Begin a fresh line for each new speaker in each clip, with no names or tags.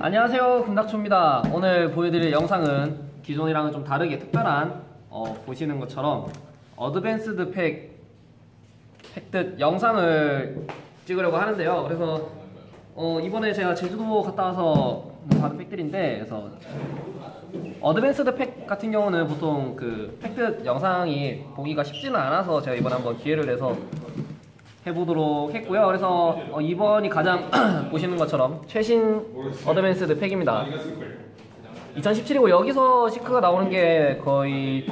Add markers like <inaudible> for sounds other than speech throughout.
안녕하세요. 금닥초입니다. 오늘 보여드릴 영상은 기존이랑은 좀 다르게 특별한 어, 보시는 것처럼 어드밴스드 팩 팩듯 영상을 찍으려고 하는데요. 그래서 어, 이번에 제가 제주도 갔다 와서 받은 팩들인데 그래서 어드밴스드 팩 같은 경우는 보통 그 팩트 영상이 보기가 쉽지는 않아서 제가 이번에 한번 기회를 내서 해보도록 했고요. 그래서 어, 이번이 가장 <clears throat> 보시는 것처럼 최신 어드밴스드 팩입니다. 2017이고 여기서 시크가 나오는 게 거의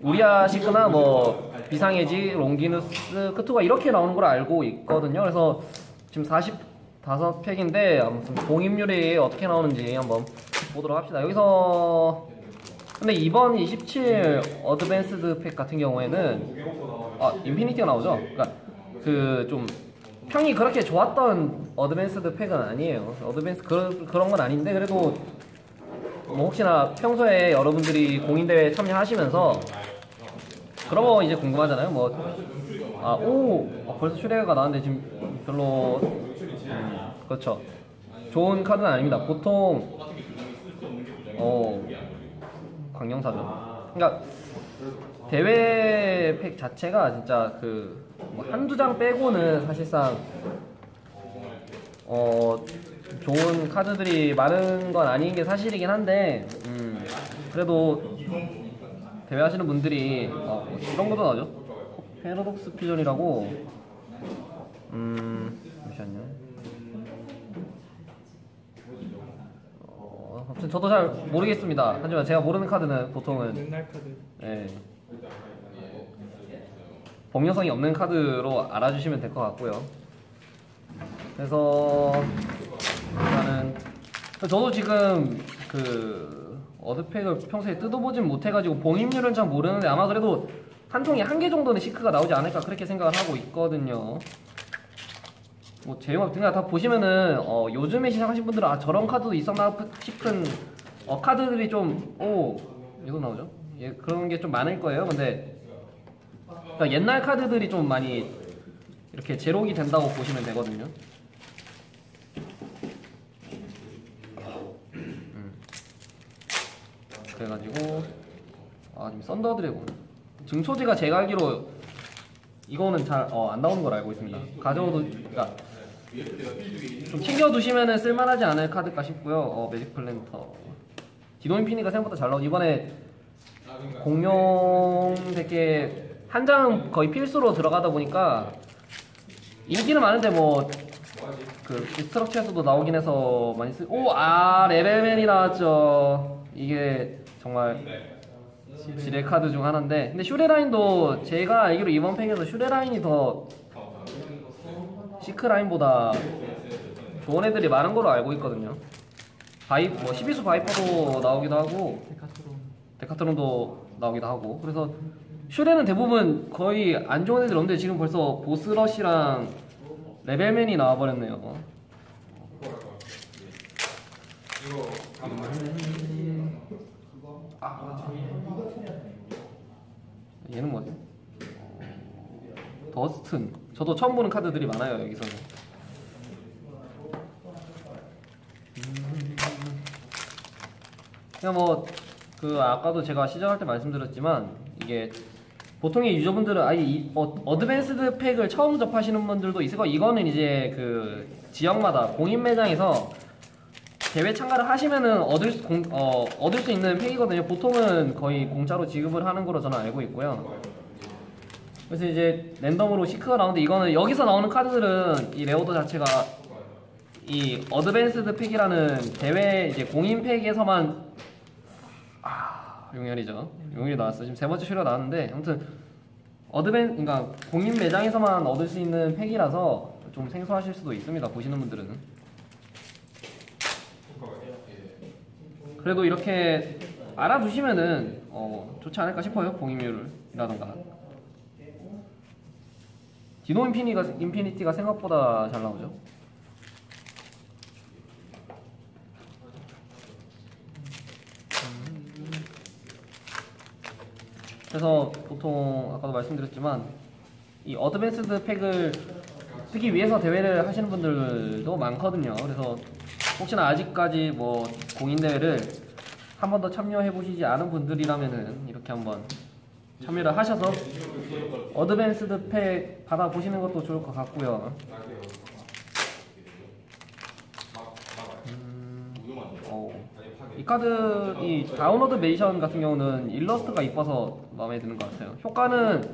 우리아 시크나 뭐 비상해지, 롱기누스, 크투가 이렇게 나오는 걸 알고 있거든요. 그래서 지금 45팩인데 아무튼 공입률이 어떻게 나오는지 한번 보도록 합시다. 여기서 근데 이번 27 어드밴스드 팩 같은 경우에는 아 인피니티가 나오죠. 그러니까 그 좀 평이 그렇게 좋았던 어드밴스드 팩은 아니에요. 어드밴스 그런 그런 건 아닌데 그래도 뭐 혹시나 평소에 여러분들이 공인대회 참여하시면서 그런 거 이제 궁금하잖아요. 뭐 아오 벌써 슈레가 나왔는데 지금 별로 음, 그렇죠. 좋은 카드는 아닙니다. 보통 어 광영사죠. 그러니까 대회 팩 자체가 진짜 그 뭐 한두 장 빼고는 사실상 어 좋은 카드들이 많은 건 아닌 게 사실이긴 한데 음 그래도 대회 하시는 분들이 어, 뭐 이런 것도 나오죠? 패러독스 퓨전이라고. 음 잠시만요. 어, 아무튼 저도 잘 모르겠습니다. 하지만 제가 모르는 카드는 보통은.
맨날 카드.
예. 범용성이 없는 카드로 알아주시면 될 것 같고요. 그래서 일단은 저도 지금 그 어드팩을 평소에 뜯어보진 못해가지고 봉입률은 잘 모르는데 아마 그래도 한 통에 한 개 정도는 시크가 나오지 않을까 그렇게 생각을 하고 있거든요. 뭐 제목 등가 다 보시면은 어, 요즘에 시작하신 분들은 아 저런 카드도 있었나 싶은 어, 카드들이 좀 오 이거 나오죠? 예, 그런 게 좀 많을 거예요. 근데 그러니까 옛날 카드들이 좀 많이 이렇게 제록이 된다고 보시면 되거든요. 음. 그래가지고 아 지금 썬더 드래곤 증초지가 제가 알기로 이거는 잘안 나오는 걸 알고 있습니다. 가져도 그러니까 좀 챙겨두시면 쓸만하지 않을 카드까 싶고요. 어, 매직 플랜터 디노인 피니가 생각보다 잘 나오. 이번에 공룡 되게 한 장은 거의 필수로 들어가다 보니까 인기는 많은데 뭐 그 스트럭처에서도 나오긴 해서 많이 쓰. 오아 레벨맨이 나왔죠. 이게 정말 지뢰 카드 중 하나인데 근데 슈레라인도 제가 알기로 이번 팩에서 슈레라인이 더 시크 라인보다 좋은 애들이 많은 걸로 알고 있거든요. 바이 뭐 12수 바이퍼도 나오기도 하고
데카트론
데카트론도 나오기도 하고 그래서 슈레는 대부분 거의 안 좋은 애들 없는데 지금 벌써 보스러시랑 레벨맨이 나와버렸네요. 아. 얘는 뭐지? 더스튼. 저도 처음 보는 카드들이 많아요 여기서는. 그냥 뭐 그 아까도 제가 시작할 때 말씀드렸지만 이게 보통의 유저분들은 아예 이, 어, 어드밴스드 팩을 처음 접하시는 분들도 있을 거 이거는 이제 그 지역마다 공인 매장에서 대회 참가를 하시면은 얻을 수, 공, 어, 얻을 수 있는 팩이거든요. 보통은 거의 공짜로 지급을 하는 거로 저는 알고 있고요. 그래서 이제 랜덤으로 시크가 나오는데 이거는 여기서 나오는 카드들은 이 레오더 자체가 이 어드밴스드 팩이라는 대회 이제 공인 팩에서만 아 용혈이죠. 용혈이 나왔어. 지금 세 번째 슈가 나왔는데 아무튼 어드밴 그러니까 공인 매장에서만 얻을 수 있는 팩이라서 좀 생소하실 수도 있습니다. 보시는 분들은. 그래도 이렇게 알아두시면은 어, 좋지 않을까 싶어요. 공인률이라던가. 디노 인피니가, 인피니티가 생각보다 잘 나오죠. 그래서 보통 아까도 말씀드렸지만 이 어드밴스드 팩을 쓰기 위해서 대회를 하시는 분들도 많거든요. 그래서 혹시나 아직까지 뭐 공인 대회를 한 번 더 참여해 보시지 않은 분들이라면은 이렇게 한번 참여를 하셔서 어드밴스드 팩 받아 보시는 것도 좋을 것 같고요. 음, 어, 이 카드 이 다운로드 메이션 같은 경우는 일러스트가 이뻐서 마음에 드는 것 같아요. 효과는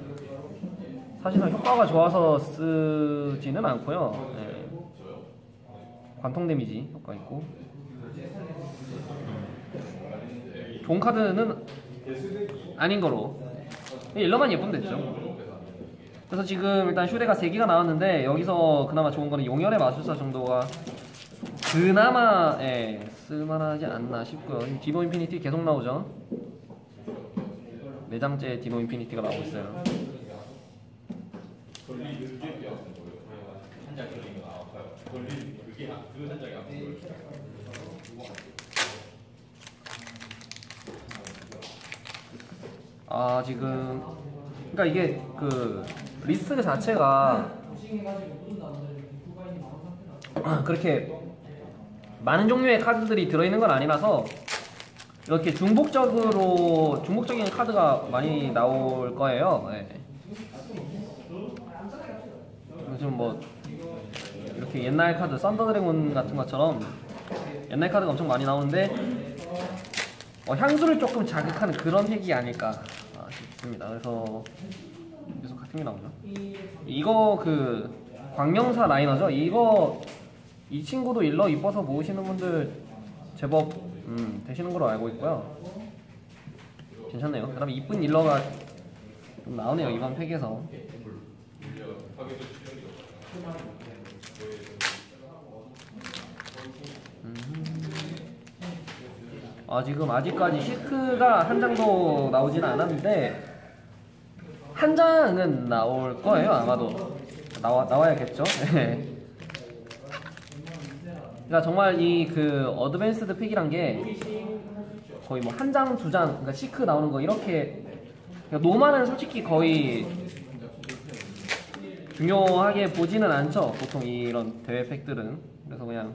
사실은 효과가 좋아서 쓰지는 않고요. 예. 관통 데미지 효과 있고 좋은 카드는 아닌 거로 일러만 예쁘면 됐죠. 그래서 지금 일단 슈레가 3개가 나왔는데 여기서 그나마 좋은 거는 용혈의 마술사 정도가 그나마 예, 쓸만하지 않나 싶고요. 디노 인피니티 계속 나오죠. 내장째 디노 인피니티가 나오고 있어요. 아 지금 그러니까 이게 그 리스트 자체가 그렇게 많은 종류의 카드들이 들어있는 건 아니라서 이렇게 중복적으로 중복적인 카드가 많이 나올 거예요. 네. 요즘 뭐 이렇게 옛날 카드 썬더 드래곤 같은 것처럼 옛날 카드가 엄청 많이 나오는데 어, 향수를 조금 자극하는 그런 색이 아닐까 아, 싶습니다. 그래서 계속 같은 게 나오죠. 이거 그 광명사 라이너죠. 이거 이 친구도 일러 이뻐서 모으시는 분들 제법 음, 되시는 걸로 알고 있고요. 괜찮네요. 그 다음에 이쁜 일러가 좀 나오네요 이번 팩에서. 아 지금 아직까지 시크가 한 장도 나오지는 않았는데 한 장은 나올 거예요 아마도 나와 나와야겠죠. <laughs> 네. 그러니까 정말 이 그 어드밴스드 픽이란 게 거의 뭐 한 장, 두 장, 그러니까 시크 나오는 거 이렇게 그러니까 노마는 솔직히 거의 중요하게 보지는 않죠. 보통 이런 대회 팩들은 그래서 그냥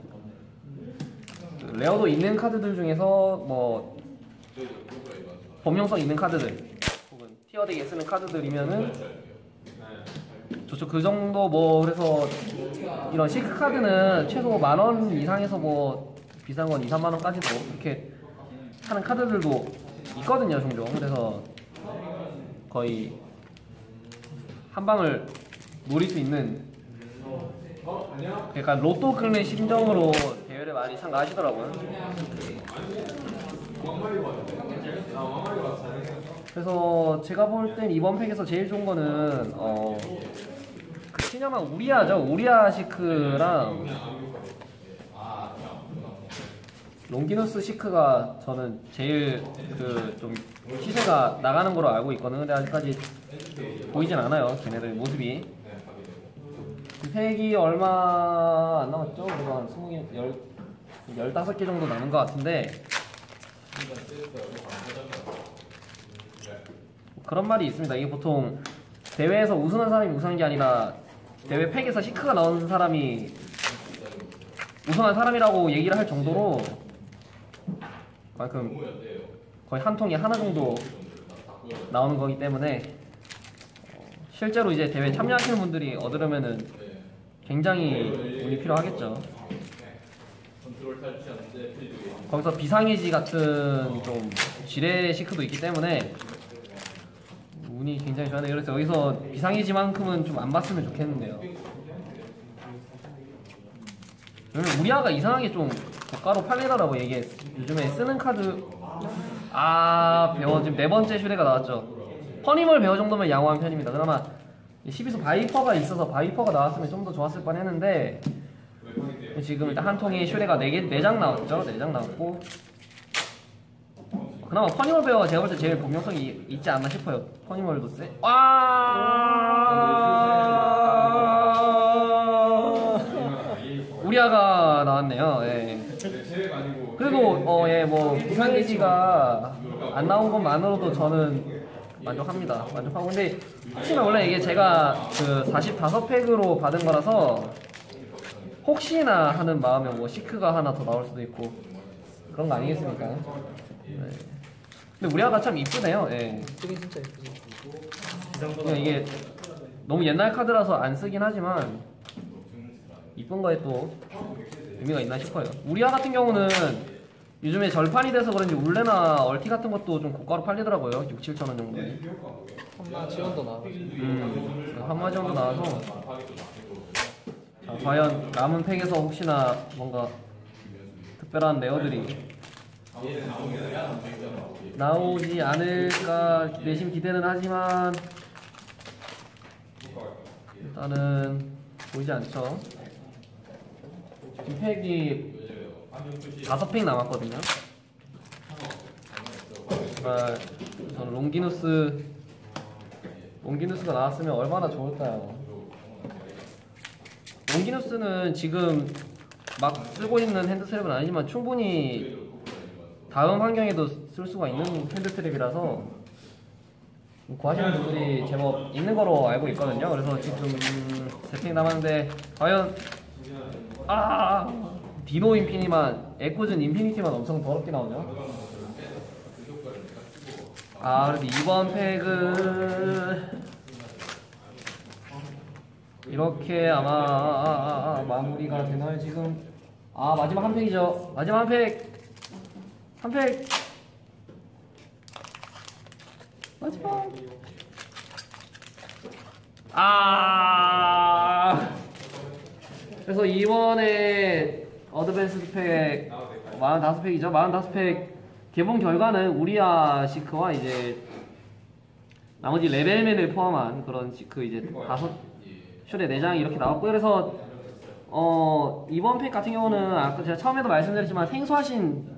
그 레어도 있는 카드들 중에서 뭐 범용성 있는 카드들 혹은 티어덱에 쓰는 카드들이면은 저쪽 그 정도 뭐 그래서 이런 시크 카드는 최소 만 원 이상에서 뭐 비싼 건 2, 3만 원까지도 이렇게 하는 카드들도 있거든요 종종 그래서 거의 한 방을 노릴 수 있는 약간 로또 긁는 심정으로 대회를 많이 참가하시더라고요. 그래서 제가 볼 땐 이번 팩에서 제일 좋은 거는 어, 그 시냐마 우리아죠. 우리아 시크랑 롱기누스 시크가 저는 제일 그 좀 시세가 나가는 거로 알고 있거든요. 근데 아직까지 보이진 않아요. 걔네들 모습이. 팩이 얼마 안 남았죠? 그래도 한 20개, 10, 15개 정도 남은 것 같은데 그런 말이 있습니다. 이게 보통 대회에서 우승한 사람이 우승한 게 아니라 대회 팩에서 시크가 나온 사람이 우승한 사람이라고 얘기를 할 정도로 만큼 거의 한 통에 하나 정도 나오는 거기 때문에 어, 실제로 이제 대회 참여하시는 분들이 얻으려면은 굉장히 운이 필요하겠죠. 거기서 비상해지 같은 좀 지뢰 시크도 있기 때문에 운이 굉장히 좋아요. 그래서 여기서 비상해지만큼은 좀 안 봤으면 좋겠는데요. 왜냐면 우리아가 이상하게 좀 고가로 팔리더라고 이게 요즘에 쓰는 카드 아 배워 지금 네 번째 슈레가 나왔죠. 퍼니멀 배워 정도면 양호한 편입니다. 그나마 12수 바이퍼가 있어서 바이퍼가 나왔으면 좀 더 좋았을 뻔 했는데 지금 일단 한 통에 슈레가 4개, 4장 나왔죠? 4장 나왔고 그나마 퍼니멀 베어가 제가 볼 때 제일 본명성이 있지 않나 싶어요 퍼니멀도 세와 우리아가 나왔네요 예. 그래도 어 예뭐 비상계지가 안 나온 것만으로도 저는 만족합니다. 만족하고 근데 혹시나 원래 이게 제가 그 45팩으로 받은 거라서 혹시나 하는 마음에 뭐 시크가 하나 더 나올 수도 있고 그런 거 아니겠습니까? 네. 근데 우리 아가 참 이쁘네요. 예.
이쪽이 진짜.
그냥 이게 너무 옛날 카드라서 안 쓰긴 하지만 이쁜 거에 또 의미가 있나 싶어요. 우리 아 같은 경우는 요즘에 절판이 돼서 그런지 울레나 얼티 같은 것도 좀 고가로 팔리더라고요. 6, 7천 원 정도.
한마 지원도 나와.
음, 한마 정도 나와서 자, 과연 남은 팩에서 혹시나 뭔가 특별한 레어들이 나오지 않을까 내심 기대는 하지만 일단은 보이지 않죠. 지금 팩이 다섯 팩 남았거든요. 정말 저는 롱기누스 롱기누스가 나왔으면 얼마나 좋을까요? 롱기누스는 지금 막 쓰고 있는 핸드트랩은 아니지만 충분히 다음 환경에도 쓸 수가 있는 핸드트랩이라서 구하시는 분들이 제법 있는 거로 알고 있거든요. 그래서 지금 세팅 남았는데 과연 아 디노 인피니만 에코즌 인피니티만 엄청 더럽게 나오죠. 아 그래도 이번 팩은 이렇게 아마 마무리가 되나요 지금 아 마지막 한 팩이죠 마지막 한 팩 한팩 마지막. 아. 그래서 이번에 어드밴스드 팩 45팩이죠? 45팩 개봉 결과는 우리아 시크와 이제 나머지 레벨맨을 포함한 그런 시크 이제 다섯 슈레 4장이 이렇게 나왔고 그래서 어 이번 팩 같은 경우는 아까 제가 처음에도 말씀드렸지만 생소하신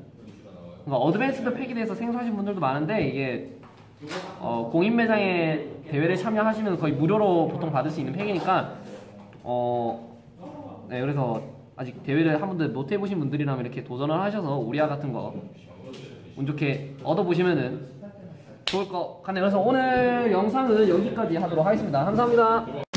그러니까 어드밴스드 팩에 대해서 생소하신 분들도 많은데 이게 어 공인 매장에 대회를 참여하시면 거의 무료로 보통 받을 수 있는 팩이니까 어 네 그래서 아직 대회를 한 번도 못 해보신 분들이라면 이렇게 도전을 하셔서 우리아 같은 거 운 좋게 얻어보시면은 좋을 것 같네요. 그래서 오늘 영상은 여기까지 하도록 하겠습니다. 감사합니다.